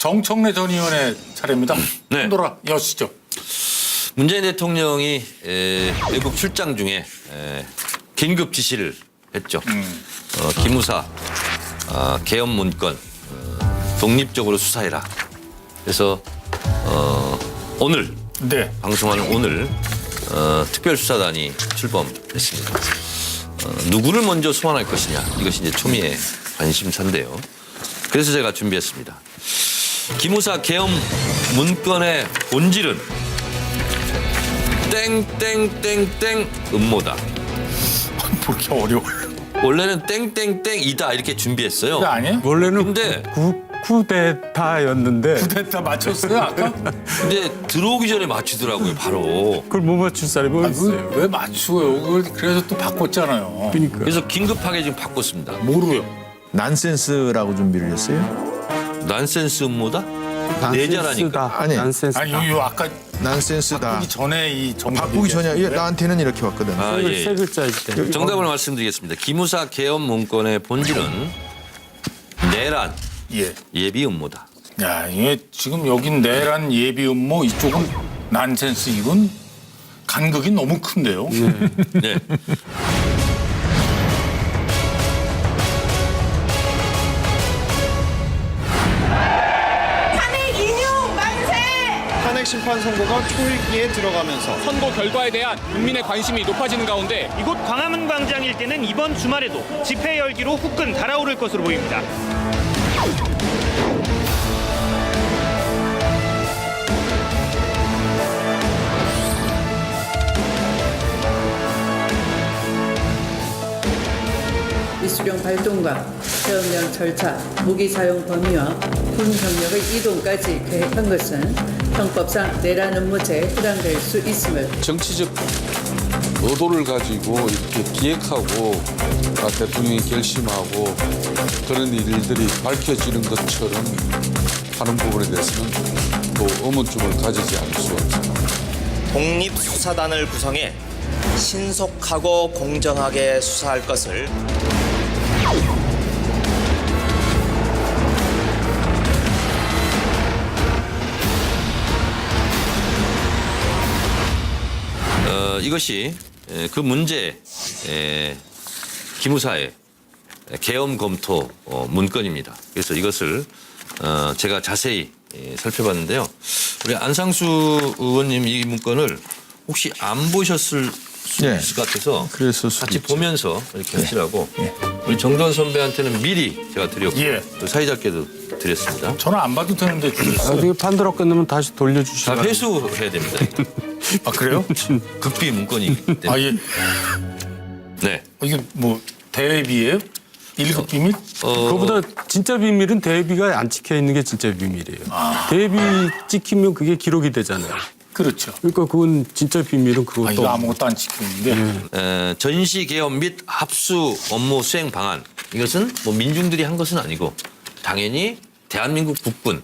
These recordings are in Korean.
정청래 전 의원의 차례입니다. 네. 돌아 여시죠. 문재인 대통령이 에, 외국 출장 중에 에, 긴급 지시를 했죠. 어, 기무사 아, 개업 문건 어, 독립적으로 수사해라. 그래서 어, 오늘 네. 방송하는 오늘 어, 특별수사단이 출범했습니다. 어, 누구를 먼저 소환할 것이냐 이것이 이제 초미의 관심사인데요. 그래서 제가 준비했습니다. 기무사 계엄 문건의 본질은 땡땡땡땡 음모다. 뭐 이렇게 어려워. 원래는 땡땡땡이다 이렇게 준비했어요. 아니에요? 원래는 근데 구, 쿠데타였는데 됐다 맞췄어요 아까? 근데 들어오기 전에 맞추더라고요 바로. 그걸 못 맞출 사람이 아, 어디 있어요? 왜 맞추어요? 그걸 그래서 또 바꿨잖아요. 그러니까 그래서 긴급하게 지금 바꿨습니다. 뭐로요? 난센스라고 준비를 했어요. 난센스 음모다? 내자라니까. 아니. 난센스. 아니 요, 요 아까 난센스다. 바꾸기 전에 이 정답 바꾸기 전에 예, 얘기하셨는데. 나한테는 이렇게 왔거든. 아, 세, 예. 세 글자일 때. 정답을 말씀드리겠습니다. 기무사 개엄 문건의 본질은 내란 예. 예비 음모다. 야 이게 지금 여긴 내란 예비 음모 이쪽은 난센스 이건 간극이 너무 큰데요. 네. 심판 선고가 초일기에 들어가면서 선거 결과에 대한 국민의 관심이 높아지는 가운데 이곳 광화문 광장 일대는 이번 주말에도 집회 열기로 후끈 달아오를 것으로 보입니다. 미수령 발동과 시험령 절차, 무기 사용 범위와 군 병력의 이동까지 계획한 것은 형법상 내란 음모죄에 해당될 수 있음을 정치적 의도를 가지고 이렇게 기획하고 아, 대통령이 결심하고 그런 일들이 밝혀지는 것처럼 하는 부분에 대해서는 또 의문점을 가지지 않을 수 없습니다. 독립수사단을 구성해 신속하고 공정하게 수사할 것을 어, 이것이 에, 그 문제 에, 기무사의 계엄 검토 어, 문건입니다. 그래서 이것을 어, 제가 자세히 예, 살펴봤는데요. 우리 안상수 의원님 이 문건을 혹시 안 보셨을 수 네. 있을 것 같아서 같이 있죠. 보면서 이렇게 하시라고 우리 정돈 선배한테는 미리 제가 드렸고 예. 또 사이좋게도 드렸습니다. 저는 안 봐도 되는데 주셨어요. 나중에 판도라 끝나면 다시 다 돌려주시면 회수해야 됩니다. 아 그래요? 극비 문건이기 때문에. 아 예. 네. 어, 이게 뭐 대비예요? 일급 비밀? 어, 그거보다 진짜 비밀은 대비가 안 찍혀 있는 게 진짜 비밀이에요. 아. 대비 찍히면 그게 기록이 되잖아요. 그렇죠. 그러니까 그건 진짜 비밀은 아 그것도 이거 아무것도 안 지키는데 에, 전시 개업 및 합수 업무 수행 방안 이것은 뭐 민중들이 한 것은 아니고 당연히 대한민국 국군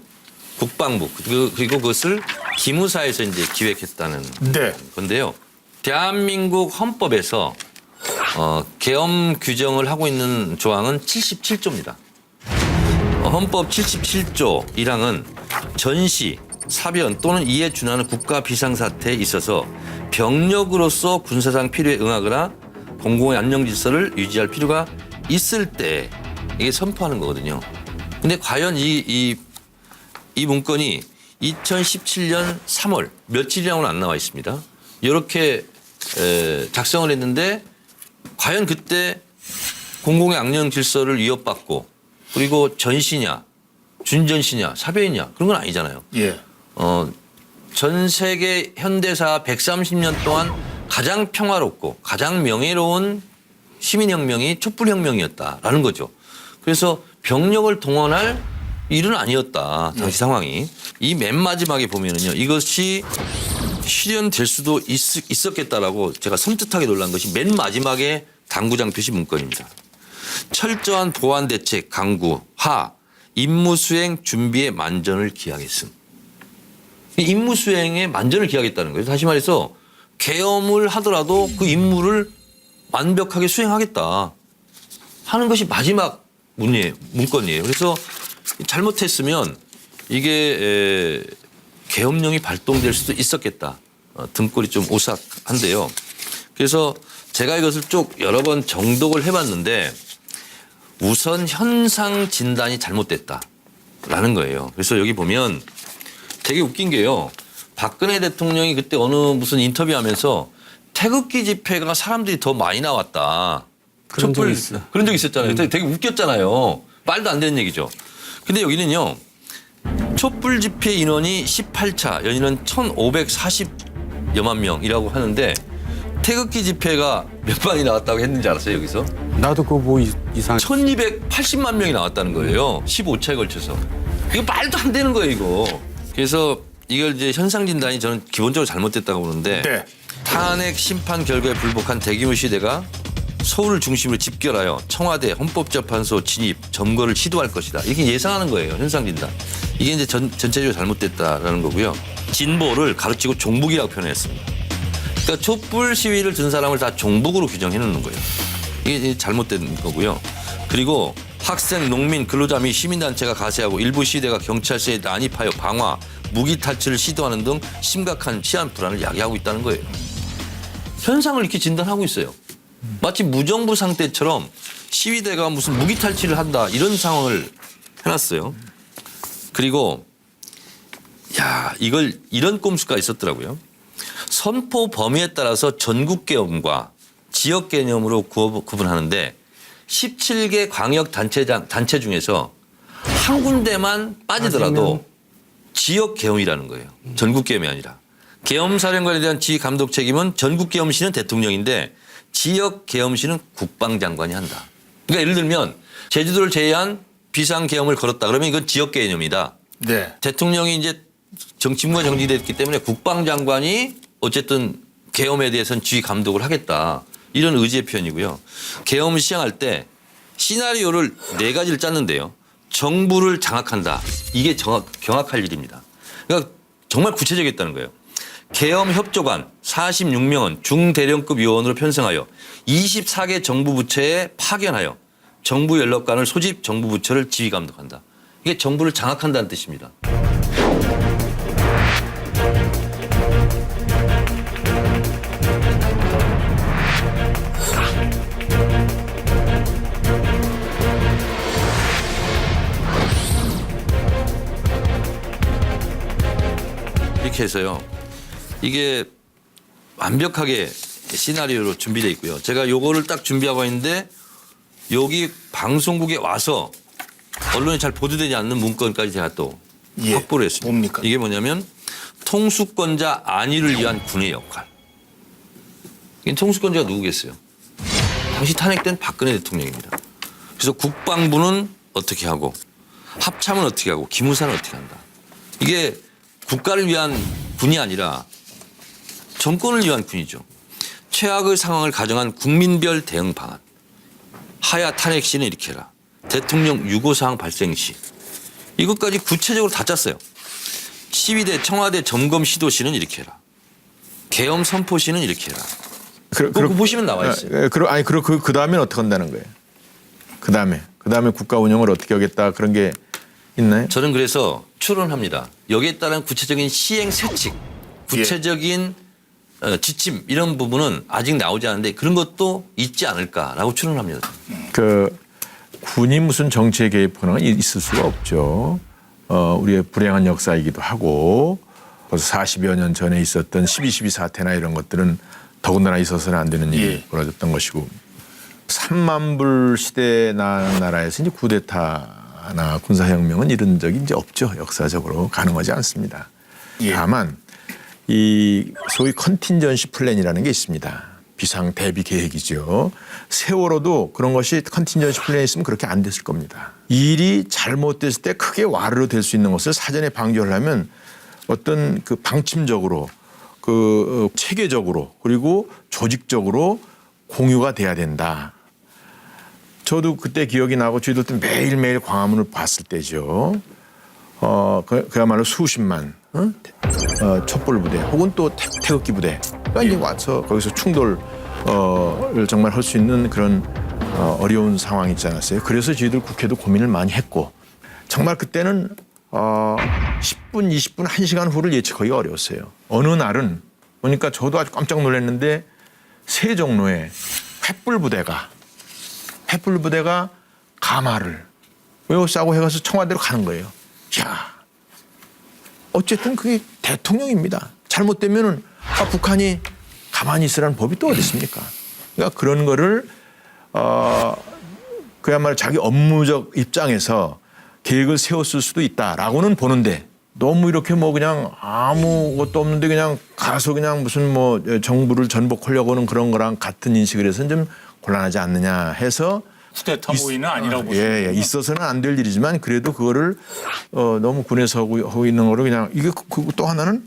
국방부 그리고, 그리고 그것을 기무사에서 이제 기획했다는 네. 건데요. 대한민국 헌법에서 어, 계엄 규정을 하고 있는 조항은 77조입니다. 어, 헌법 77조 1항은 전시, 사변 또는 이에 준하는 국가 비상사태에 있어서 병력으로서 군사상 필요에 응하거나 공공의 안녕 질서를 유지할 필요가 있을 때 이게 선포하는 거거든요. 근데 과연 이, 이, 이 문건이 2017년 3월 며칠이라고는 안 나와 있습니다. 이렇게 에, 작성을 했는데 과연 그때 공공의 악령 질서를 위협받고 그리고 전시냐 준전시냐 사배이냐 그런 건 아니잖아요. 예. 어, 전 세계 현대사 130년 동안 가장 평화롭고 가장 명예로운 시민혁명이 촛불혁명이었다라는 거죠. 그래서 병력을 동원할 일은 아니었다. 당시 상황이. 이 맨 마지막에 보면은요. 이것이 실현될 수도 있, 있었겠다라고 제가 섬뜩하게 놀란 것이 맨 마지막에 당구장 표시 문건입니다. 철저한 보안 대책 강구 하 임무 수행 준비에 만전을 기하겠음. 이 임무 수행에 만전을 기하겠다는 거예요. 다시 말해서 계엄을 하더라도 그 임무를 완벽하게 수행하겠다 하는 것이 마지막 문이에요, 문건이에요. 그래서 잘못했으면 이게 에, 계엄령이 발동될 수도 있었겠다. 어, 등골이 좀 오싹한데요. 그래서 제가 이것을 쭉 여러 번 정독을 해봤는데 우선 현상 진단이 잘못됐다라는 거예요. 그래서 여기 보면 되게 웃긴 게요. 박근혜 대통령이 그때 어느 무슨 인터뷰하면서 태극기 집회가 사람들이 더 많이 나왔다. 그런 적이 촛불 있어요. 그런 적 있었잖아요. 되게, 되게 웃겼잖아요. 말도 안 되는 얘기죠. 근데 여기는요. 촛불 집회 인원이 18차 연인은 1,540여만 명이라고 하는데 태극기 집회가 몇 만이 나왔다고 했는지 알았어요 여기서? 나도 그거 뭐 이- 이상. 1280만 명이 나왔다는 거예요. 15차에 걸쳐서. 이거 말도 안 되는 거예요, 이거. 그래서 이걸 이제 현상 진단이 저는 기본적으로 잘못됐다고 보는데 네. 탄핵 심판 결과에 불복한 대규모 시대가 서울을 중심으로 집결하여 청와대 헌법재판소 진입 점거를 시도할 것이다. 이렇게 예상하는 거예요. 현상 진단. 이게 이제 전, 전체적으로 잘못됐다라는 거고요. 진보를 가르치고 종북이라고 표현했습니다. 그러니까 촛불 시위를 든 사람을 다 종북으로 규정해 놓는 거예요. 이게 이제 잘못된 거고요. 그리고 학생, 농민, 근로자 및 시민단체가 가세하고 일부 시대가 경찰서에 난입하여 방화, 무기 탈취를 시도하는 등 심각한 치안 불안을 야기하고 있다는 거예요. 현상을 이렇게 진단하고 있어요. 마치 무정부 상태처럼 시위대가 무슨 무기 탈취를 한다 이런 상황을 해놨어요. 그리고 야 이걸 이런 꼼수가 있었더라고요. 선포 범위에 따라서 전국 계엄과 지역 개념으로 구분- 구분하는데 17개 광역 단체장 단체 중에서 한 군데만 빠지더라도 지역 계엄이라는 거예요. 전국 계엄이 아니라. 계엄 사령관에 대한 지휘 감독 책임은 전국 계엄시는 대통령인데 지역 계엄시는 국방장관이 한다. 그러니까 예를 들면 제주도를 제외한 비상 계엄을 걸었다 그러면 이건 지역 개념이다. 네. 대통령이 이제 정치무가 정지됐기 때문에 국방장관이 어쨌든 계엄에 대해서는 지휘 감독을 하겠다. 이런 의지의 표현이고요. 계엄을 시행할 때 시나리오를 네 가지를 짰는데요. 정부를 장악한다. 이게 정확, 경악할 일입니다. 그러니까 정말 구체적이었다는 거예요. 계엄 협조관 46명은 중대령급 요원으로 편성하여 24개 정부 부처에 파견하여 정부 연락관을 소집 정부 부처를 지휘 감독한다. 이게 정부를 장악한다는 뜻입니다. 이렇게 해서요. 이게 완벽하게 시나리오로 준비되어 있고요. 제가 요거를 딱 준비하고 있는데 여기 방송국에 와서 언론에 잘 보도되지 않는 문건까지 제가 또 예. 확보를 했습니다. 뭡니까? 이게 뭐냐면 통수권자 안위를 위한 군의 역할. 이 통수권자가 누구겠어요? 당시 탄핵된 박근혜 대통령입니다. 그래서 국방부는 어떻게 하고 합참은 어떻게 하고 기무사는 어떻게 한다. 이게 국가를 위한 군이 아니라 정권을 위한 군이죠. 최악의 상황을 가정한 국민별 대응 방안. 하야 탄핵 시는 이렇게 해라. 대통령 유고 사항 발생 시. 이것까지 구체적으로 다 짰어요. 시위대 청와대 점검 시도 시는 이렇게 해라. 계엄 선포 시는 이렇게 해라. 그, 그거 보시면 나와 있어요. 예, 그러, 아니 그러 그, 그 다음엔 어떻게 한다는 거예요? 그 다음에 그 다음에 국가 운영을 어떻게 하겠다 그런 게 있나요? 저는 그래서 추론합니다. 여기에 따른 구체적인 시행 세칙, 구체적인 어, 지침 이런 부분은 아직 나오지 않는데 그런 것도 있지 않을까라고 추론합니다. 그 군이 무슨 정치에 개입하는 건 있을 수가 없죠. 어, 우리의 불행한 역사이기도 하고 벌써 40여 년 전에 있었던 12.12 사태나 이런 것들은 더군다나 있어서는 안 되는 일이 예. 벌어졌던 것이고 3만 불 시대 나 나라에서 이제 쿠데타 나 군사혁명은 이런 적이 이제 없죠. 역사적으로 가능하지 않습니다. 예. 다만 이 소위 컨틴전시 플랜이라는 게 있습니다. 비상 대비 계획이죠. 세월호도 그런 것이 컨틴전시 플랜이 있으면 그렇게 안 됐을 겁니다. 일이 잘못됐을 때 크게 와르르 될수 있는 것을 사전에 방지하려면 어떤 그 방침적으로 그 어, 체계적으로 그리고 조직적으로 공유가 돼야 된다. 저도 그때 기억이 나고 저희도 또 매일매일 광화문을 봤을 때죠. 어, 그, 그야말로 수십만 어? 어, 촛불 부대 혹은 또 태, 태극기 부대가 이제 와서 거기서 충돌을 정말 할 수 있는 그런 어, 어려운 상황이 있지 않았어요. 그래서 저희들 국회도 고민을 많이 했고 정말 그때는 어, 10분, 20분, 1시간 후를 예측하기 어려웠어요. 어느 날은 보니까 저도 아주 깜짝 놀랐는데 세 종로에 횃불 부대가 횃불 부대가 가마를 외워 싸고 해가서 청와대로 가는 거예요. 야, 어쨌든 그게 대통령입니다. 잘못되면은 아, 북한이 가만히 있으라는 법이 또 어디 있습니까? 그러니까 그런 거를 어, 그야말로 자기 업무적 입장에서 계획을 세웠을 수도 있다라고는 보는데 너무 이렇게 뭐 그냥 아무것도 없는데 그냥 가서 그냥 무슨 뭐 정부를 전복하려고는 그런 거랑 같은 인식을 해서 좀 곤란하지 않느냐 해서 쿠데타 모의는 아니라고 예, 보시는 예, 있어서는 안 될 일이지만 그래도 그거를 어, 너무 군에서 하고, 하고 있는 거로 그냥 이게 그- 그또 하나는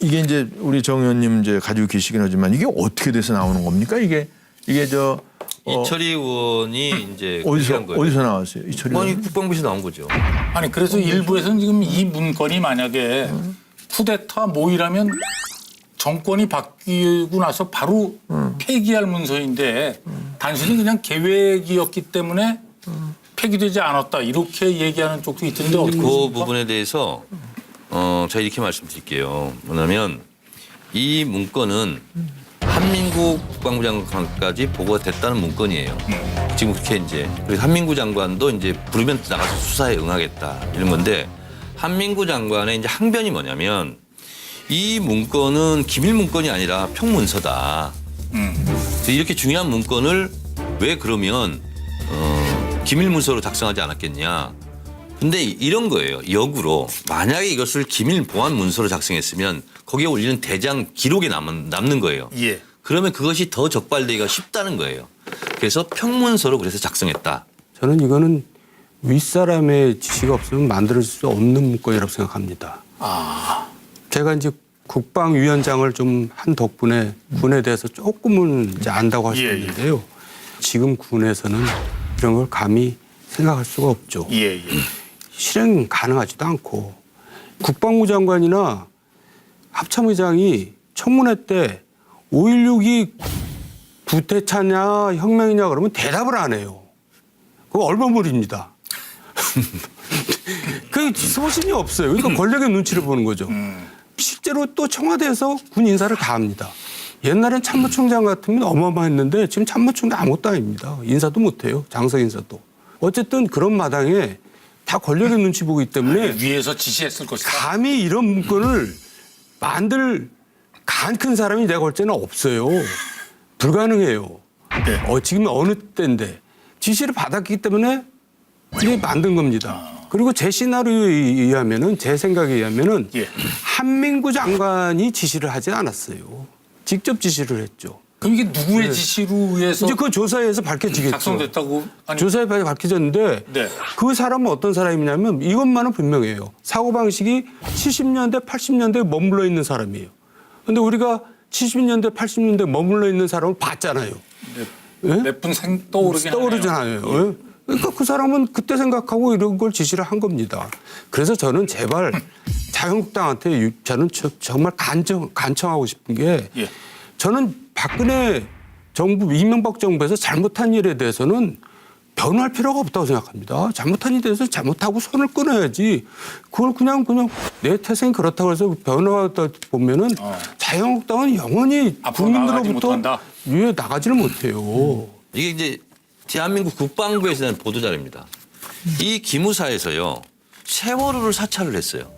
이게 이제 우리 정 의원님 이제 가지고 계시긴 하지만 이게 어떻게 돼서 나오는 겁니까? 이게 이게 저 어, 이철희 의원이 이제 어디서 거예요. 어디서 나왔어요? 이철이 아니 의원? 국방부에서 나온 거죠. 아니 그래서 일부에서는 지금 이 문건이 만약에 쿠데타 모의라면 정권이 바뀌고 나서 바로 폐기할 문서인데 단순히 그냥 계획이었기 때문에 폐기되지 않았다 이렇게 얘기하는 쪽도 있던데 어떻게 그 보십니까? 부분에 대해서 어, 제가 이렇게 말씀드릴게요. 뭐냐면 이 문건은 한민구 국방부 장관까지 보고가 됐다는 문건이에요. 지금 그렇게 이제 그래서 한민구 장관도 이제 부르면 나가서 수사에 응하겠다 이런 건데 한민구 장관의 이제 항변이 뭐냐면 이 문건은 기밀 문건이 아니라 평문서다. 그래서 이렇게 중요한 문건을 왜 그러면 어, 기밀 문서로 작성하지 않았겠냐? 근데 이- 이런 거예요. 역으로 만약에 이것을 기밀 보안 문서로 작성했으면 거기에 올리는 대장 기록에 남은, 남는 거예요. 예. 그러면 그것이 더 적발되기가 쉽다는 거예요. 그래서 평문서로 그래서 작성했다. 저는 이거는 윗사람의 지시가 없으면 만들 수 없는 문건이라고 생각합니다. 제가 이제 국방위원장을 좀 한 덕분에 군에 대해서 조금은 이제 안다고 할수 예, 예. 있는데요. 지금 군에서는 이런 걸 감히 생각할 수가 없죠. 예, 예. 실행 가능하지도 않고 국방부 장관이나 합참의장이 청문회 때 5.16이 구태차냐 혁명이냐 그러면 대답을 안 해요. 그거 얼마물입니다. 그 소신이 없어요. 그러니까 권력의 눈치를 보는 거죠. 실제로 또 청와대에서 군 인사를 다 합니다. 옛날엔 참모총장 같으면 어마어마했는데 지금 참모총장 아무것도 아닙니다. 인사도 못해요. 장서 인사도. 어쨌든 그런 마당에 다 권력의 눈치 보기 때문에 위에서 지시했을 것이다. 감히 이런 문건을 만들 간 큰 사람이 내가 볼 때는 없어요. 불가능해요. 네. 어, 지금 어느 때인데 지시를 받았기 때문에 이게 만든 겁니다. 그리고 제 시나리오에 의하면은 제 생각에 의하면은 예. 한민구 장관이 지시를 하지 않았어요. 직접 지시를 했죠. 그럼 이게 누구의 지시로 의해서 이제 그 조사에서 밝혀지겠죠. 작성됐다고? 아니, 조사에 밝혀졌는데 네. 그 사람은 어떤 사람이냐면 이것만은 분명해요. 사고 방식이 70년대, 80년대에 머물러 있는 사람이에요. 근데 우리가 70년대, 80년대 에 머물러 있는 사람을 봤잖아요. 예? 몇분 생 떠오르긴 떠오르잖아요. 예? 그러니까 그 사람은 그때 생각하고 이런 걸 지시를 한 겁니다. 그래서 저는 제발 자유한국당한테 유- 저는 저- 정말 간청, 간청하고 싶은 게 예. 저는 박근혜 정부 이명박 정부에서 잘못한 일에 대해서는 변호할 필요가 없다고 생각합니다. 잘못한 일에 대해서 잘못하고 손을 끊어야지. 그걸 그냥 그냥 내 태생이 그렇다고 해서 변호하다 보면은 자유한국당은 영원히 어. 앞으로 나가지 국민들로부터 못한다? 예, 나가지를 못해요. 이게 이제 대한민국 국방부에서 낸 보도자료입니다. 이 기무사에서요 세월호를 사찰을 했어요.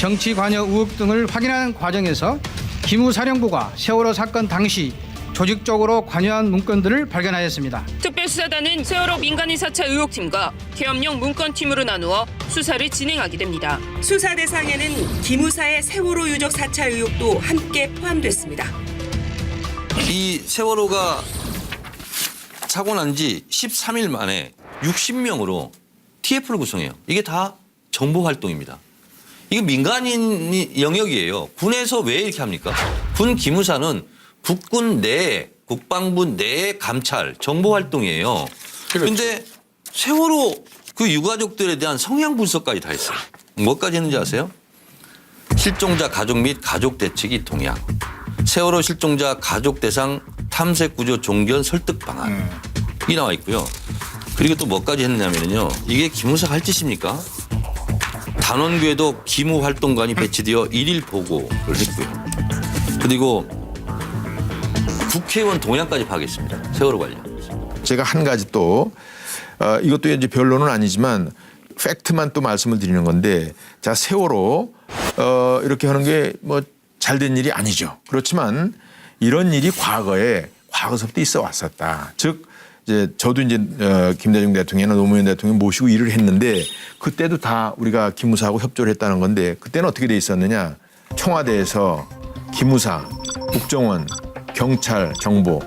정치 관여 의혹 등을 확인하는 과정에서 기무사령부가 세월호 사건 당시 조직적으로 관여한 문건들을 발견하였습니다. 특별수사단은 세월호 민간인 사찰 의혹팀과 계엄령 문건팀으로 나누어 수사를 진행하게 됩니다. 수사 대상에는 기무사의 세월호 유적 사찰 의혹도 함께 포함됐습니다. 이 세월호가 사고 난 지 13일 만에 60명으로 TF를 구성해요. 이게 다 정보 활동입니다. 이게 민간인 영역이에요. 군에서 왜 이렇게 합니까? 군 기무사는 국군 내 국방부 내 감찰 정보 활동이에요. 그런데 세월호 그 유가족들에 대한 성향 분석까지 다 했어요. 뭐까지 했는지 아세요? 실종자 가족 및 가족 대책이 동향. 세월호 실종자 가족 대상 탐색 구조 종견 설득 방안. 이 나와 있고요. 그리고 또 뭐까지 했느냐면요. 이게 기무사가 할 짓입니까? 단원교에도 기무 활동관이 배치되어 일일 보고를 했고요. 그리고 국회의원 동향까지 파악했습니다. 세월호 관련. 제가 한 가지 또 어, 이것도 이제 변론은 아니지만 팩트만 또 말씀을 드리는 건데 자 세월호 어, 이렇게 하는 게 뭐 잘 된 일이 아니죠. 그렇지만 이런 일이 과거에 과거서부터 있어 왔었다. 즉 이제 저도 이제 어, 김대중 대통령이나 노무현 대통령 모시고 일을 했는데 그때도 다 우리가 기무사하고 협조를 했다는 건데 그때는 어떻게 돼 있었느냐 청와대에서 기무사, 국정원, 경찰 정보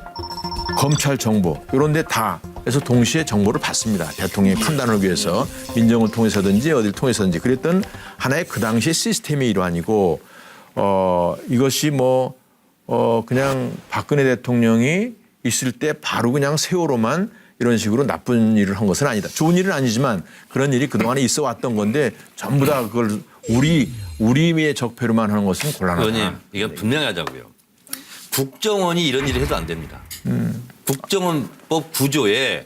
검찰 정보 이런 데다 그래서 동시에 정보를 받습니다. 대통령의 판단을 위해서 민정을 통해서든지 어디를 통해서든지 그랬던 하나의 그 당시의 시스템의 일환이고 어 이것이 뭐 어 그냥 박근혜 대통령이 있을 때 바로 그냥 세월호만 이런 식으로 나쁜 일을 한 것은 아니다. 좋은 일은 아니지만 그런 일이 그동안에 있어 왔던 건데 전부 다 그걸 우리 우리의 적폐로만 하는 것은 곤란하다. 의원님, 이건 분명히 하자고요. 국정원이 이런 일을 해도 안 됩니다. 국정원법 구조에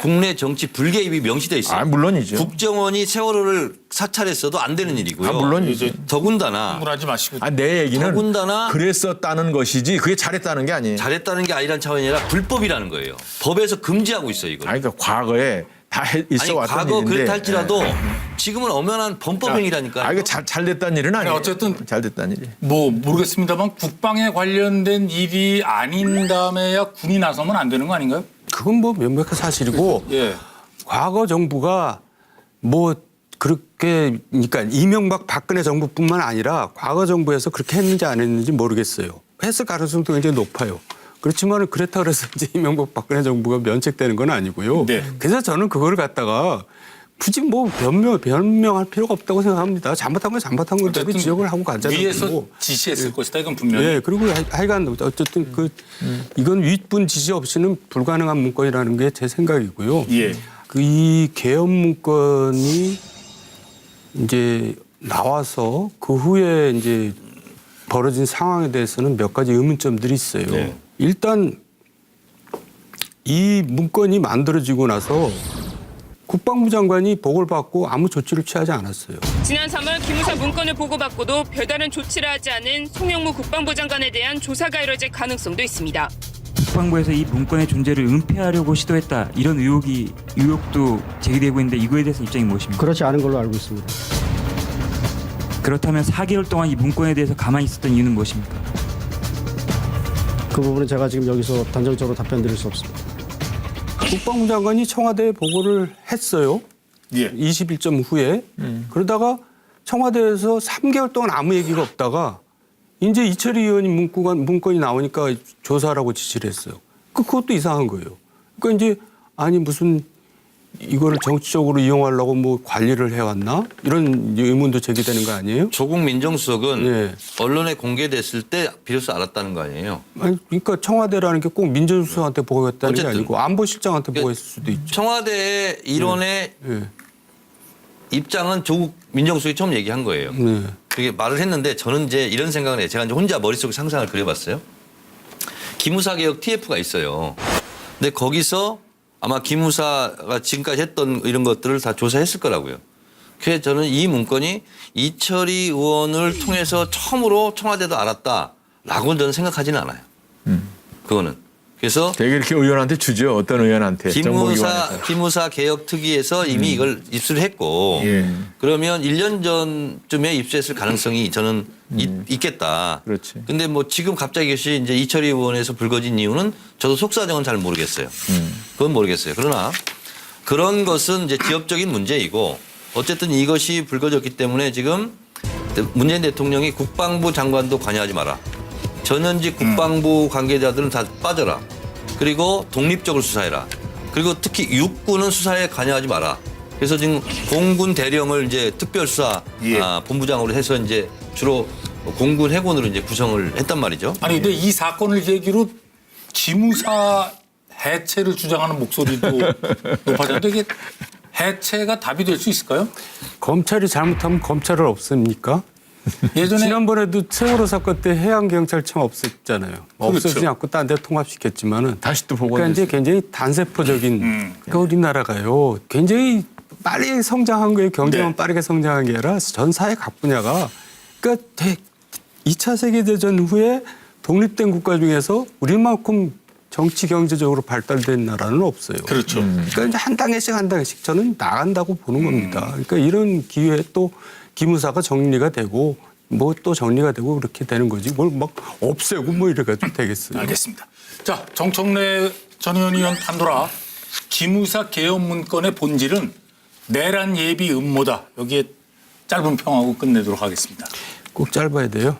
국내 정치 불개입이 명시돼 있어요. 아 물론이죠. 국정원이 세월호를 사찰했어도 안 되는 일이고요. 아, 물론이죠. 더군다나 흥분하지 마시고. 아, 내 얘기는 더군다나 그랬었다는 것이지 그게 잘했다는 게 아니에요. 잘했다는 게 아니란 차원이 아니라 불법이라는 거예요. 법에서 금지하고 있어요, 이걸. 아니, 그러니까 과거에 다 해- 있어 아니, 왔던 과거 일인데. 그렇다 할지라도 예. 지금은 엄연한 범법 행위라니까요. 아, 이거 잘, 잘 됐다는 일은 아니에요. 어쨌든 잘 됐다는 일이. 뭐 모르겠습니다만 국방에 관련된 일이 아닌 다음에야 군이 나서면 안 되는 거 아닌가요? 그건 뭐 명백한 사실이고 예. 과거 정부가 뭐 그렇게 그러니까 이명박 박근혜 정부뿐만 아니라 과거 정부에서 그렇게 했는지 안 했는지 모르겠어요. 했을 가능성도 굉장히 높아요. 그렇지만 그렇다 그래서 이제 이명박 박근혜 정부가 면책되는 건 아니고요. 네. 그래서 저는 그걸 갖다가 굳이 뭐 변명 변명할 필요가 없다고 생각합니다. 잘못한 건 잘못한 거대로 어쨌든 지적을 하고 가자는 위에서 거고. 지시했을 것이다. 이건 분명히. 예, 그리고 하- 하여간 어쨌든 그 이건 윗분 지시 없이는 불가능한 문건이라는 게 제 생각이고요. 예. 그 이 개헌 문건이 이제 나와서 그 후에 이제 벌어진 상황에 대해서는 몇 가지 의문점들이 있어요. 네. 일단 이 문건이 만들어지고 나서 국방부 장관이 보고를 받고 아무 조치를 취하지 않았어요. 지난 3월 기무사 문건을 보고받고도 별다른 조치를 하지 않은 송영무 국방부 장관에 대한 조사가 이뤄질 가능성도 있습니다. 국방부에서 이 문건의 존재를 은폐하려고 시도했다 이런 의혹이 의혹도 제기되고 있는데 이거에 대해서 입장이 무엇입니까? 그렇지 않은 걸로 알고 있습니다. 그렇다면 4개월 동안 이 문건에 대해서 가만히 있었던 이유는 무엇입니까? 그 부분은 제가 지금 여기서 단정적으로 답변 드릴 수 없습니다. 국방부 장관이 청와대에 보고를 했어요. 예. 21점 후에. 그러다가 청와대에서 3개월 동안 아무 얘기가 없다가 이제 이철희 의원이 문구가, 문건이 나오니까 조사하라고 지시를 했어요. 그- 그것도 이상한 거예요. 그러니까 이제 아니 무슨 이거를 정치적으로 이용하려고 뭐 관리를 해왔나 이런 의문도 제기되는 거 아니에요? 조국 민정수석은 예. 언론에 공개됐을 때 비로소 알았다는 거 아니에요. 아니, 그러니까 청와대라는 게 꼭 민정수석한테 보고했다는 게 어쨌든. 아니고 안보실장한테 그러니까 보고했을 수도 있죠. 청와대 일원의 예. 입장은 조국 민정수석이 처음 얘기한 거예요. 네. 그게 말을 했는데 저는 이제 이런 생각을 해요. 제가 이제 혼자 머릿속에 상상을 그려봤어요. 기무사 개혁 TF가 있어요. 근데 거기서 아마 기무사가 지금까지 했던 이런 것들을 다 조사했을 거라고요. 그래서 저는 이 문건이 이철희 의원을 통해서 처음으로 청와대도 알았다라고는 저는 생각하지는 않아요. 그거는. 그래서 되게 이렇게 의원한테 주죠. 어떤 의원한테. 기무사. 기무사 개혁 특위에서 이미 이걸 입수를 했고 예. 그러면 1년 전쯤에 입수했을 가능성이 저는 있, 겠다 그렇지. 근데 뭐 지금 갑자기 이제 이철희 의원에서 불거진 이유는 저도 속사정은 잘 모르겠어요. 그건 모르겠어요. 그러나 그런 것은 이제 지역적인 문제이고 어쨌든 이것이 불거졌기 때문에 지금 문재인 대통령이 국방부 장관도 관여하지 마라. 전현직 국방부 관계자들은 다 빠져라. 그리고 독립적으로 수사해라. 그리고 특히 육군은 수사에 관여하지 마라. 그래서 지금 공군 대령을 이제 특별수사 예. 아, 본부장으로 해서 이제 주로 공군 해군으로 이제 구성을 했단 말이죠. 아니 근데 이 사건을 계기로 기무사 해체를 주장하는 목소리도 높아졌는데 이게 해체가 답이 될 수 있을까요? 검찰이 잘못하면 검찰을 없습니까? 예전에 지난번에도 세월호 사건 때 해양 경찰청 없앴잖아요. 없애지 그렇죠. 않고 딴 데 통합시켰지만은 다시 또 보고 그러니까 이제 굉장히 단세포적인 음. 그러니까 우리나라가요 굉장히 빨리 성장한 거예요. 경제만 네. 빠르게 성장한 게 아니라 전 사회 각 분야가 그러니까 대, 2차 세계 대전 후에 독립된 국가 중에서 우리만큼 정치 경제적으로 발달된 나라는 없어요. 그렇죠. 그러니까 이제 한 단계씩 한 단계씩 저는 나간다고 보는 겁니다. 그러니까 이런 기회에 또 기무사가 정리가 되고 뭐 또 정리가 되고 그렇게 되는 거지 뭘 막 없애고 뭐 이래가지고 되겠어요. 알겠습니다. 자, 정청래 전 의원 판도라 기무사 개헌 문건의 본질은 내란 예비 음모다. 여기에 짧은 평하고 끝내도록 하겠습니다. 꼭 짧아야 돼요.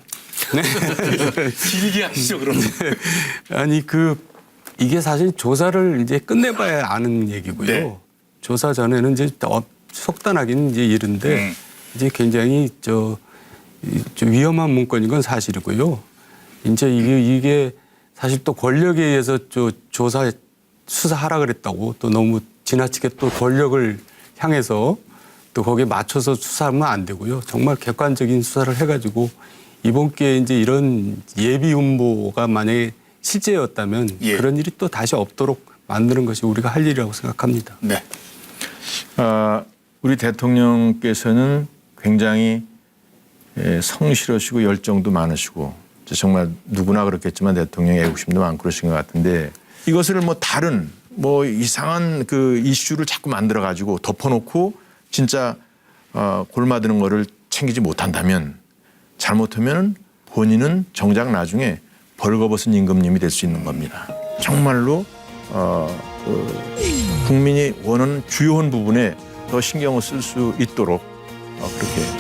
길게 하시죠, 그러면. 아니 그 이게 사실 조사를 이제 끝내봐야 아는 얘기고요. 네. 조사 전에는 이제 어, 속단하기는 이제 이른데 음. 이제 굉장히 저, 위험한 문건인 건 사실이고요. 이제 이게 이게 사실 또 권력에 의해서 저 조사 수사하라 그랬다고 또 너무 지나치게 또 권력을 향해서 또 거기에 맞춰서 수사하면 안 되고요. 정말 객관적인 수사를 해가지고 이번 기회에 이제 이런 예비 음모가 만약에 실제였다면 예. 그런 일이 또 다시 없도록 만드는 것이 우리가 할 일이라고 생각합니다. 네. 아, 우리 대통령께서는 굉장히 예, 성실하시고 열정도 많으시고 저 정말 누구나 그렇겠지만 대통령의 애국심도 많고 그러신 것 같은데 이것을 뭐 다른 뭐 이상한 그 이슈를 자꾸 만들어 가지고 덮어놓고 진짜 어, 골마드는 거를 챙기지 못한다면 잘못하면 본인은 정작 나중에 벌거벗은 임금님이 될 수 있는 겁니다. 정말로 어, 그 국민이 원하는 주요한 부분에 더 신경을 쓸 수 있도록 어, 그렇게